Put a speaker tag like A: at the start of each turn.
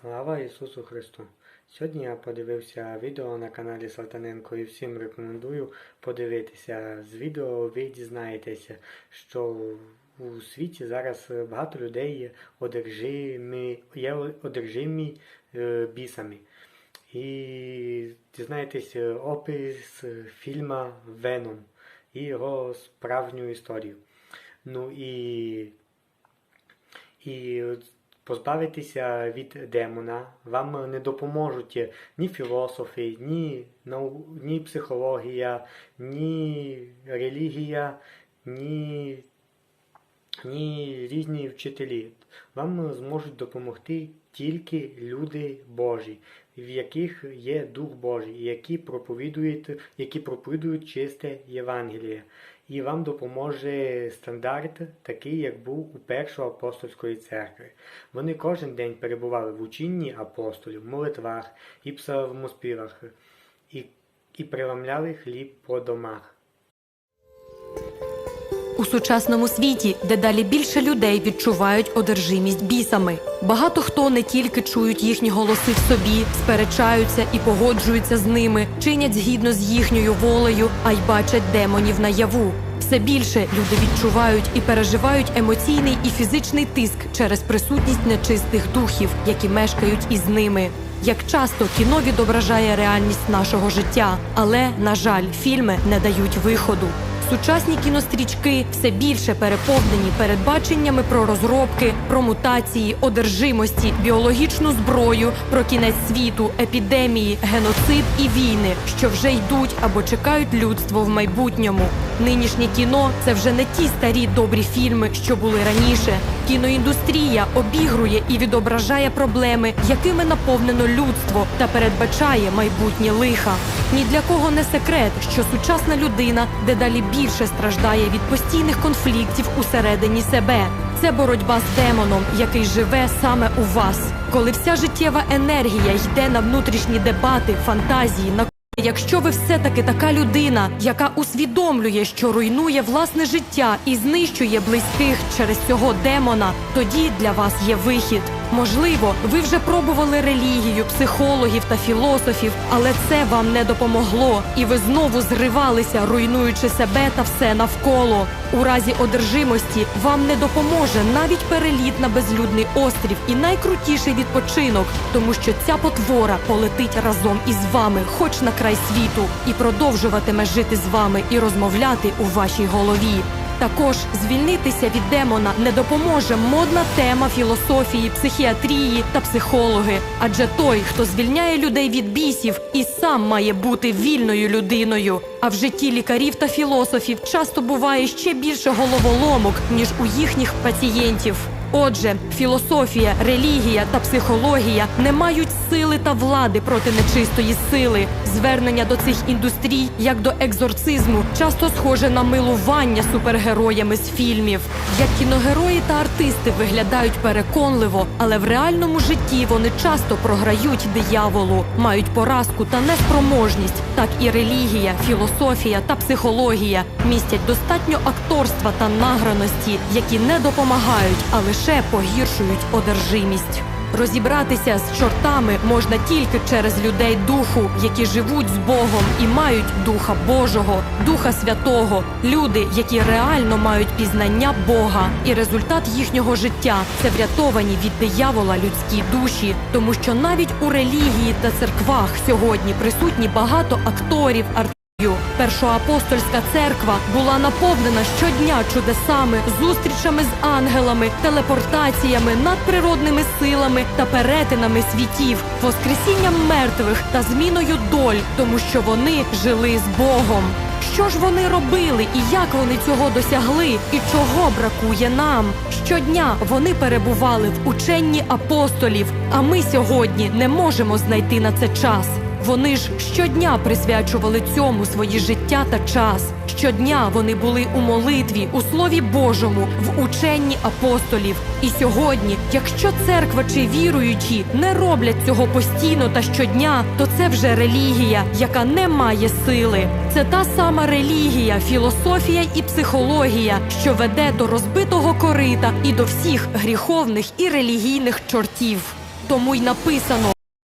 A: Слава Ісусу Христу! Сьогодні я подивився відео на каналі Салтаненко і всім рекомендую подивитися. З відео ви дізнаєтеся, що у світі зараз багато людей одержимі, є одержимі е, бісами. І дізнаєтесь е, опис фільма Веном і його справжню історію. Ну і і позбавитися від демона вам не допоможуть ні філософи, ні, нау... ні психологія, ні релігія, ні, ні різні вчителі. Вам зможуть допомогти тільки люди Божі, в яких є Дух Божий, які проповідують, які проповідують чисте Євангеліє. І вам допоможе стандарт, такий, як був у першої апостольської церкви. Вони кожен день перебували в учінні апостолів, молитвах і псалмоспівах, і, і приламляли хліб по домах.
B: У сучасному світі дедалі більше людей відчувають одержимість бісами. Багато хто не тільки чують їхні голоси в собі, сперечаються і погоджуються з ними, чинять згідно з їхньою волею, а й бачать демонів наяву. Все більше люди відчувають і переживають емоційний і фізичний тиск через присутність нечистих духів, які мешкають із ними. Як часто кіно відображає реальність нашого життя, але на жаль, фільми не дають виходу. Сучасні кінострічки все більше переповнені передбаченнями про розробки, про мутації, одержимості, біологічну зброю, про кінець світу, епідемії, геноцид і війни, що вже йдуть або чекають людство в майбутньому. Нинішнє кіно це вже не ті старі добрі фільми, що були раніше. Кіноіндустрія обігрує і відображає проблеми, якими наповнено людство, та передбачає майбутнє лиха. Ні для кого не секрет, що сучасна людина дедалі більше страждає від постійних конфліктів усередині себе. Це боротьба з демоном, який живе саме у вас, коли вся життєва енергія йде на внутрішні дебати, фантазії, на Якщо ви все-таки така людина, яка усвідомлює, що руйнує власне життя і знищує близьких через цього демона, тоді для вас є вихід. Можливо, ви вже пробували релігію, психологів та філософів, але це вам не допомогло, і ви знову зривалися, руйнуючи себе та все навколо. У разі одержимості вам не допоможе навіть переліт на безлюдний острів і найкрутіший відпочинок, тому що ця потвора полетить разом із вами, хоч на край світу, і продовжуватиме жити з вами і розмовляти у вашій голові. Також звільнитися від демона не допоможе модна тема філософії, психіатрії та психологи. Адже той, хто звільняє людей від бісів, і сам має бути вільною людиною. А в житті лікарів та філософів часто буває ще більше головоломок ніж у їхніх пацієнтів. Отже, філософія, релігія та психологія не мають сили та влади проти нечистої сили. Звернення до цих індустрій, як до екзорцизму, часто схоже на милування супергероями з фільмів. Як кіногерої та артисти виглядають переконливо, але в реальному житті вони часто програють дияволу, мають поразку та неспроможність. Так і релігія, філософія та психологія містять достатньо акторства та награності, які не допомагають, а лише погіршують одержимість. Розібратися з чортами можна тільки через людей духу, які живуть з Богом і мають Духа Божого, Духа Святого, люди, які реально мають пізнання Бога, і результат їхнього життя це врятовані від диявола людські душі, тому що навіть у релігії та церквах сьогодні присутні багато акторів, артистів, Першоапостольська церква була наповнена щодня чудесами, зустрічами з ангелами, телепортаціями, надприродними силами та перетинами світів, воскресінням мертвих та зміною доль, тому що вони жили з Богом. Що ж вони робили і як вони цього досягли, і чого бракує нам? Щодня вони перебували в ученні апостолів, а ми сьогодні не можемо знайти на це час. Вони ж щодня присвячували цьому свої життя та час. Щодня вони були у молитві, у Слові Божому, в ученні апостолів. І сьогодні, якщо церква чи віруючі не роблять цього постійно та щодня, то це вже релігія, яка не має сили. Це та сама релігія, філософія і психологія, що веде до розбитого корита і до всіх гріховних і релігійних чортів. Тому й написано: